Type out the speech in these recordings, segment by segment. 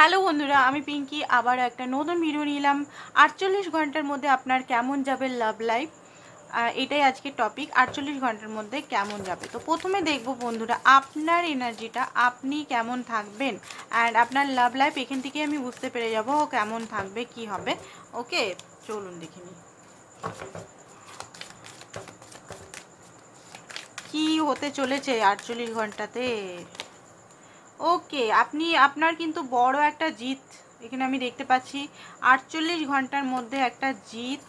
Hello বন্ধুরা, আমি পিঙ্কি। আবার একটা নতুন ভিডিও নিলাম আটচল্লিশ ঘণ্টার মধ্যে আপনার কেমন যাবে লাভ লাইফ এটাই আজকে টপিক আটচল্লিশ ঘণ্টার মধ্যে কেমন যাবে? তো প্রথমে দেখব বন্ধুরা, আপনার এনার্জিটা আপনি কেমন থাকবেন? অ্যান্ড আপনার লাভ লাইফ এখান থেকে আমি বুঝতে পেরে যাব ও কেমন থাকবে, কি হবে। ওকে চলুন দেখে নিই। কি হতে চলেছে আটচল্লিশ ঘন্টাতে? ওকে আপনি, আপনার কিন্তু বড় একটা জিত। এখানে আমি দেখতে পাচ্ছি, আটচল্লিশ ঘণ্টার মধ্যে একটা জিত।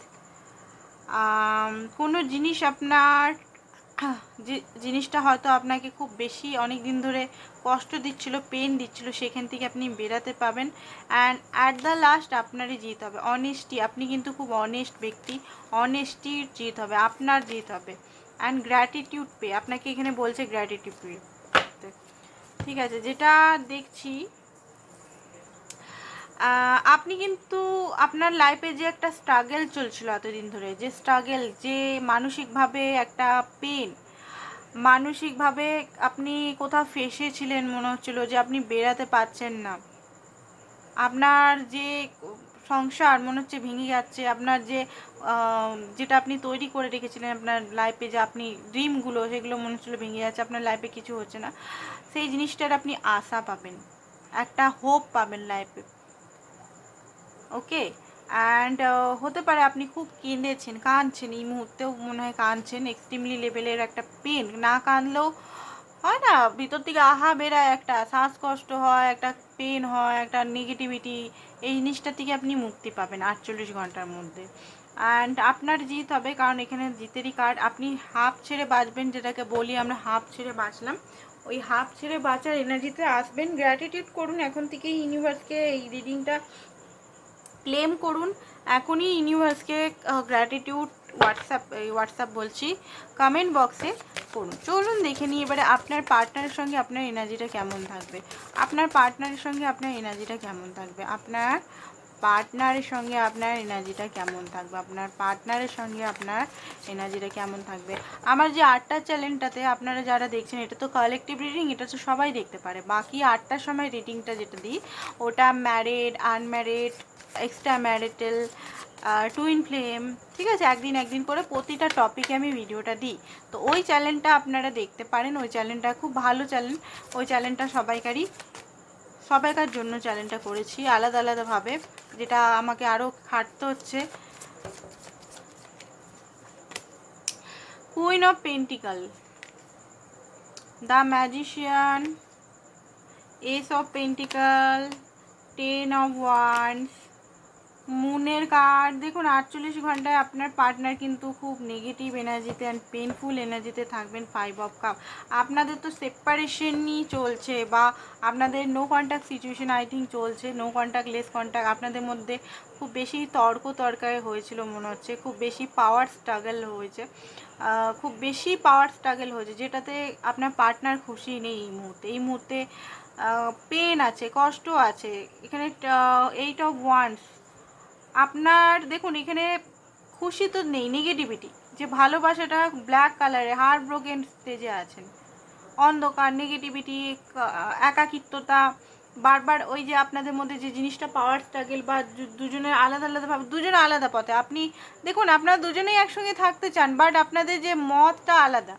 কোনো জিনিস আপনার, যে, জিনিসটা হয়তো আপনাকে খুব বেশি অনেক দিন ধরে কষ্ট দিচ্ছিল পেন দিচ্ছিল, সেখান থেকে আপনি বেরাতে পাবেন। অ্যান্ড অ্যাট দ্য লাস্ট আপনারই জিত হবে। অনেস্টি আপনি কিন্তু খুব অনেস্ট ব্যক্তি। অনেস্টির জিত হবে, আপনার জিত হবে। অ্যান্ড গ্র্যাটিটিউড পে আপনাকে এখানে বলছে গ্র্যাটিটিউড পে ঠিক আছে, যেটা দেখছি আপনি কিন্তু আপনার লাইফে যে একটা স্ট্রাগেল চলছিল এতদিন ধরে, যে স্ট্রাগেল যে মানসিকভাবে একটা পেন মানসিকভাবে আপনি কোথাও ফেসেছিলেন, মনে হচ্ছিল যে আপনি বেরাতে পারছেন না। আপনার যে সংসার, মনে হচ্ছে ভেঙে যাচ্ছে। আপনার যে যেটা আপনি তৈরি করে রেখেছিলেন আপনার লাইফে যে আপনি ড্রিমগুলো সেগুলো মনে হচ্ছিল ভেঙে যাচ্ছে, আপনার লাইফে কিছু হচ্ছে না। সেই জিনিসটার আপনি আশা পাবেন, একটা হোপ পাবেন লাইফে ওকে অ্যান্ড হতে পারে আপনি খুব কেঁদেছেন, কাঁদছেন এই মুহূর্তেও, মনে হয় কাঁদছেন এক্সট্রিমলি লেভেলের একটা পেন না কাঁদলেও হয় না, ভিতর থেকে আহা বেরায় একটা, শ্বাসকষ্ট হয়, একটা পেন হয়, একটা নেগেটিভিটি এই জিনিসটা থেকে আপনি মুক্তি পাবেন আটচল্লিশ ঘণ্টার মধ্যে। অ্যান্ড আপনার জিত হবে, কারণ এখানে জিতেরই কার্ড আপনি হাফ ছেড়ে বাঁচবেন, যেটাকে বলি আমরা হাফ ছেড়ে বাঁচলাম। ওই হাফ ছেড়ে বাঁচার এনার্জিতে আসবেন। গ্র্যাটিটিউড করুন, এখন থেকেই ইউনিভার্সকে এই রিডিংটা ক্লেম করুন। এখনই ইউনিভার্সকে গ্র্যাটিটিউড হোয়াটসঅ্যাপ এই হোয়াটসঅ্যাপ বলছি কমেন্ট বক্সে করুন চলুন দেখে নিই এবারে আপনার পার্টনারের সঙ্গে আপনার এনার্জিটা কেমন থাকবে। আপনার পার্টনারের সঙ্গে আপনার এনার্জিটা কেমন থাকবে? আপনার পার্টনারের সঙ্গে আপনার এনার্জিটা কেমন থাকবে? আপনার পার্টনারের সঙ্গে আপনার এনার্জিটা কেমন থাকবে? আমার যে আটটা চ্যানেলটাতে আপনারা যারা দেখছেন, এটা তো কালেকটিভ রিডিং এটা তো সবাই দেখতে পারে। বাকি আটটার সময় রিডিংটা যেটা দিই, ওটা married unmarried extra marital twin flame ঠিক আছে? একদিন একদিন করে প্রতিটা টপিকে আমি ভিডিওটা দিই। তো ওই চ্যানেলটা আপনারা দেখতে পারেন। ওই চ্যানেলটা খুব ভালো চ্যানেল ওই চ্যানেলটা সবাইকারই, সবাইকার জন্য চ্যানেলটা করেছি। আলাদা আলাদাভাবে, যেটা আমাকে আরও খাটতে হচ্ছে। Queen of pentacles the magician ace of pentacles ten of wands মুনের card, দেখুন আটচল্লিশ ঘন্টায় আপনার পার্টনার কিন্তু খুব নেগেটিভ এনার্জিতে অ্যান্ড পেনফুল এনার্জিতে থাকবেন ফাইভ অফ কাপ আপনাদের তো সেপারেশনই চলছে বা আপনাদের no contact situation I think চলছে নো কন্ট্যাক্ট লেস কন্ট্যাক্ট আপনাদের মধ্যে খুব বেশি তর্ক তর্কায় হয়েছিল মনে হচ্ছে, খুব বেশি পাওয়ার স্ট্রাগল হয়েছে খুব বেশি পাওয়ার স্ট্রাগল হয়েছে, যেটাতে আপনার পার্টনার খুশি নেই এই মুহূর্তে এই মুহূর্তে পেন আছে, কষ্ট আছে, এখানে এইট অফ ওয়ান্স আপনার, দেখুন, এখানে খুশি তো নেই নেগেটিভিটি যে ভালোবাসাটা ব্ল্যাক কালারে হার্ট ব্রোকেন স্টেজে আছেন। অন্ধকার নেগেটিভিটি একাকিত্বতা, বারবার ওই যে আপনাদের মধ্যে যে জিনিসটা পাওয়ার স্ট্রাগেল বা দুজনের আলাদা আলাদাভাবে দুজনে আলাদা পথে। আপনি, দেখুন, আপনারা দুজনেই একসঙ্গে থাকতে চান বাট আপনাদের যে মতটা আলাদা,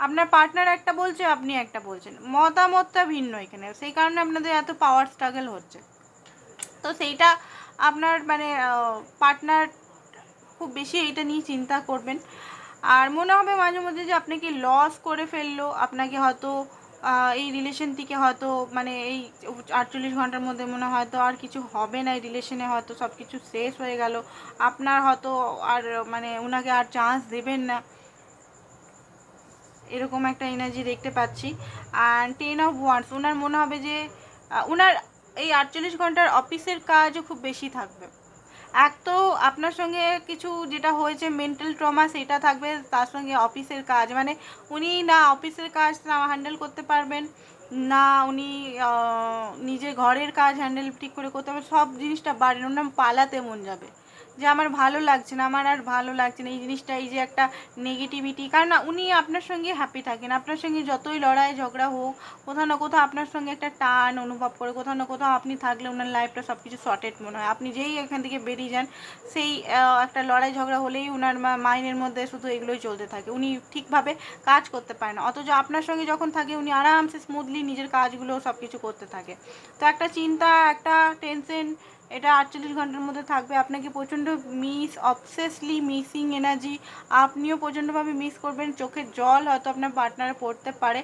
আপনার পার্টনার একটা বলছে, আপনি একটা বলছেন। মতামতটা ভিন্ন এখানে। সেই কারণে আপনাদের এত পাওয়ার স্ট্রাগল হচ্ছে। তো সেইটা আপনার মানে পার্টনার খুব বেশি এইটা নিয়ে চিন্তা করবেন। আর মনে হবে মাঝে মধ্যে যে আপনাকে লস করে ফেলল, আপনাকে হয়তো এই রিলেশন থেকে হয়তো মানে এই আটচল্লিশ ঘণ্টার মধ্যে মনে হয়তো আর কিছু হবে না, এই রিলেশনে হয়তো সব কিছু শেষ হয়ে গেল। আপনার হয়তো আর মানে ওনাকে আর চান্স দেবেন না। এরকম একটা এনার্জি দেখতে পাচ্ছি। অ্যান্ড টেন অফ ওয়ান্স ওনার মনে হবে যে ওনার এই আটচল্লিশ ঘণ্টার অফিসের কাজও খুব বেশি থাকবে। এক তো আপনার সঙ্গে কিছু যেটা হয়েছে মেন্টাল ট্রমা সেটা থাকবে, তার সঙ্গে অফিসের কাজ। মানে উনি না অফিসের কাজ হ্যান্ডেল করতে পারবেন, না উনি নিজে ঘরের কাজ হ্যান্ডেল ঠিক করে করতে পারবেন, সব জিনিসটা বাড়ির ওনার পালাতে মন যাবে। যে আমার ভালো লাগছে না, আমার আর ভালো লাগছে না। এই জিনিসটা, এই যে একটা নেগেটিভিটি কারণ উনি আপনার সঙ্গে হ্যাপি থাকেন। আপনার সঙ্গে যতই লড়াই, ঝগড়া হোক, কোথাও না কোথাও আপনার সঙ্গে একটা টান অনুভব করে, কোথাও না কোথাও আপনি থাকলে ওনার লাইফটা সব কিছু সর্টেড মনে হয়। আপনি যেই এখান থেকে বেরিয়ে যান, সেই একটা লড়াই, ঝগড়া হলেই ওনার মাইন্ডের মধ্যে শুধু এগুলোই চলতে থাকে। উনি ঠিকভাবে কাজ করতে পারে না। অথচ আপনার সঙ্গে যখন থাকে, উনি আরামসে স্মুথলি নিজের কাজগুলো সব কিছু করতে থাকে। তো একটা চিন্তা, একটা টেনশন এটা আটচল্লিশ ঘণ্টার মধ্যে থাকবে। আপনাকে প্রচণ্ড মিস অবসেসলি মিসিং এনার্জি আপনিও প্রচণ্ডভাবে মিস করবেন। চোখের জল হয়তো আপনার পার্টনারে পড়তে পারে।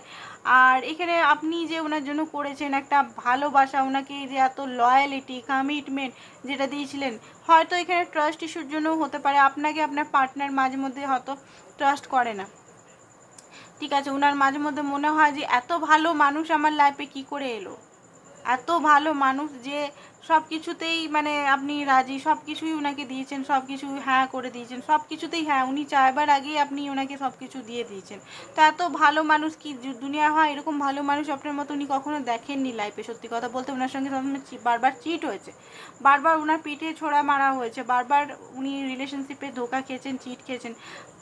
আর এখানে আপনি যে ওনার জন্য করেছেন একটা ভালোবাসা ওনাকে যে এত লয়ালিটি কমিটমেন্ট যেটা দিয়েছিলেন, হয়তো এখানে ট্রাস্ট ইস্যুর জন্য হতে পারে। আপনাকে আপনার পার্টনার মাঝে মধ্যে হয়তো ট্রাস্ট করে না। ঠিক আছে, ওনার মাঝে মধ্যে মনে হয় যে এত ভালো মানুষ আমার লাইফে কি করে এলো? এত ভালো মানুষ যে সব কিছুতেই মানে আপনি রাজি সব কিছুই ওনাকে দিয়েছেন সব কিছু হ্যাঁ করে দিয়েছেন সব কিছুতেই হ্যাঁ উনি চাইবার আগেই আপনি ওনাকে সব কিছু দিয়ে দিয়েছেন। তো এত ভালো মানুষ কি দুনিয়া হয় এরকম ভালো মানুষ আপনার মতো উনি কখনো দেখেননি লাইফে সত্যি কথা বলতে ওনার সঙ্গে বারবার চিট হয়েছে। বারবার ওনার পিঠে ছোড়া মারা হয়েছে, বারবার উনি রিলেশনশিপে ধোকা খেয়েছেন চিট খেয়েছেন।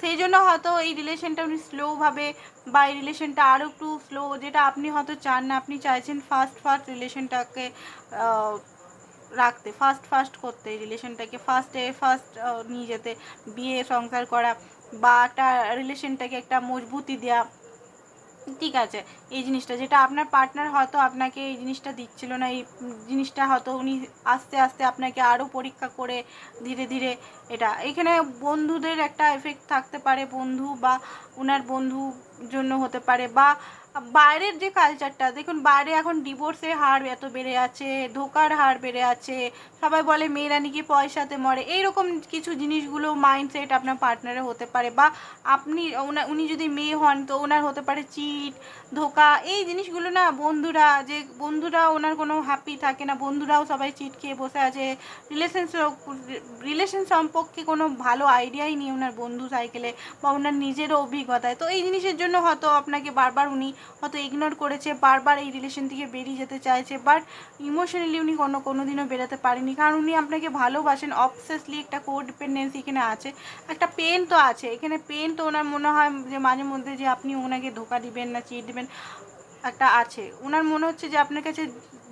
সেই জন্য হয়তো এই রিলেশনটা উনি স্লোভাবে বা এই রিলেশনটা আরও একটু স্লো যেটা আপনি হয়তো চান না, আপনি চাইছেন ফার্স্ট ফার্স্ট রিলেশনটাকে রাখতে ফার্স্ট ফার্স্ট করতে রিলেশনটাকে ফার্স্টে ফার্স্ট নিয়ে যেতে, বিয়ে, সংসার করা বা একটা রিলেশনটাকে একটা মজবুতি দেওয়া ঠিক আছে, এই জিনিসটা যেটা আপনার পার্টনার হয়তো আপনাকে এই জিনিসটা দিচ্ছিল না, এই জিনিসটা হয়তো উনি আস্তে আস্তে আপনাকে আরও পরীক্ষা করে ধীরে ধীরে এটা। এখানে বন্ধুদের একটা এফেক্ট থাকতে পারে, বন্ধু বা ওনার বন্ধু জন্য হতে পারে বা বাইরের যে কালচারটা দেখুন বাইরে এখন ডিভোর্সের হার এত বেড়ে যাচ্ছে, ধোকার হার বেড়ে যাচ্ছে, সবাই বলে মেয়েরা নাকি পয়সাতে মরে। এইরকম কিছু জিনিসগুলো মাইন্ডসেট আপনার পার্টনারে হতে পারে বা আপনি, উনি যদি মেয়ে হন তো ওনার হতে পারে চিট ধোকা, এই জিনিসগুলো না বন্ধুরা, যে বন্ধুরা ওনার কোনো হ্যাপি থাকে না, বন্ধুরাও সবাই চিট খেয়ে বসে আছে। রিলেশন রিলেশন সম্পর্কে কোনো ভালো আইডিয়াই নেই ওনার বন্ধু সাইকেলে বা ওনার নিজেরও অভিজ্ঞতায়। তো এই জিনিসের জন্য হয়তো আপনাকে বারবার উনি হয়তো ইগনোর করেছে, বারবার এই রিলেশন থেকে বেরিয়ে যেতে চাইছে বাট ইমোশনালি উনি কোনো কোনো দিনও বেরোতে পারেনি। কারণ উনি আপনাকে ভালোবাসেন অবসেসলি একটা কো ডিপেন্ডেন্সি এখানে আছে। একটা পেন তো আছে, এখানে পেন তো ওনার মনে হয় যে মাঝে মধ্যে যে আপনি ওনাকে ধোকা দিবেন না চিট দিবেন, একটা আছে। ওনার মনে হচ্ছে যে আপনার কাছে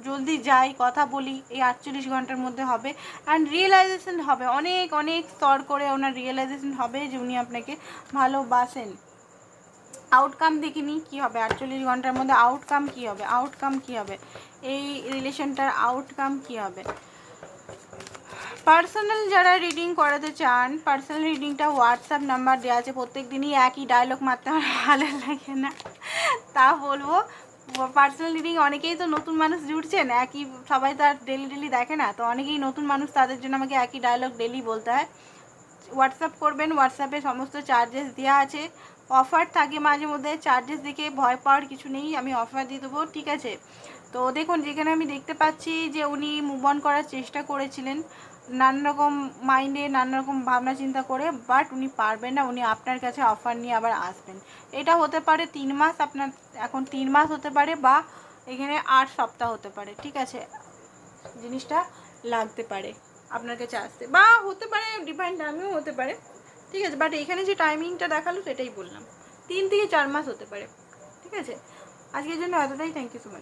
জলদি যাই, কথা বলি, এই আটচল্লিশ ঘণ্টার মধ্যে হবে। অ্যান্ড রিয়েলাইজেশন হবে, অনেক অনেক স্তর করে ওনার রিয়েলাইজেশন হবে যে উনি আপনাকে ভালোবাসেন। আউটকাম দেখিনি, কি হবে? আটচল্লিশ ঘণ্টার মধ্যে আউটকাম কি হবে? আউটকাম কি হবে? এই রিলেশনটার আউটকাম কি হবে? পার্সোনাল যারা রিডিং করাতে চান পার্সোনাল রিডিংটা হোয়াটসঅ্যাপ নাম্বার দেওয়া আছে প্রত্যেক দিনই একই ডায়লগ মারতে আমার ভালো লাগে না। তা বলব পার্সোনাল রিডিং অনেকেই তো নতুন মানুষ জুড়ছেন, একই, সবাই তো আর ডেলি ডেলি দেখে না, তো অনেকেই নতুন মানুষ, তাদের জন্য আমাকে একই ডায়লগ ডেলি বলতে হয়। হোয়াটসঅ্যাপ করবেন হোয়াটসঅ্যাপে সমস্ত চার্জেস দেওয়া আছে। অফার থাকে মাঝে মধ্যে চার্জেস দেখে ভয় পাওয়ার কিছু নেই, আমি অফার দিয়ে দেবো, ঠিক আছে? তো দেখুন, যেখানে আমি দেখতে পাচ্ছি যে উনি মুভ অন করার চেষ্টা করেছিলেন নানা রকম মাইন্ডে নানা রকম ভাবনা চিন্তা করে বাট উনি পারবেন না, উনি আপনার কাছে অফার নিয়ে আবার আসবেন। এটা হতে পারে তিন মাস, আপনার এখন তিন মাস হতে পারে বা এখানে আট সপ্তাহ হতে পারে, ঠিক আছে? জিনিসটা লাগতে পারে আপনার কাছে আসতে, বা হতে পারে ডিফারেন্ট টাইমেও হতে পারে। ঠিক আছে? বাট এখানে যে টাইমিংটা দেখাল সেটাই বললাম। তিন থেকে চার মাস হতে পারে। ঠিক আছে? আজকের জন্য এতটাই। Thank you so much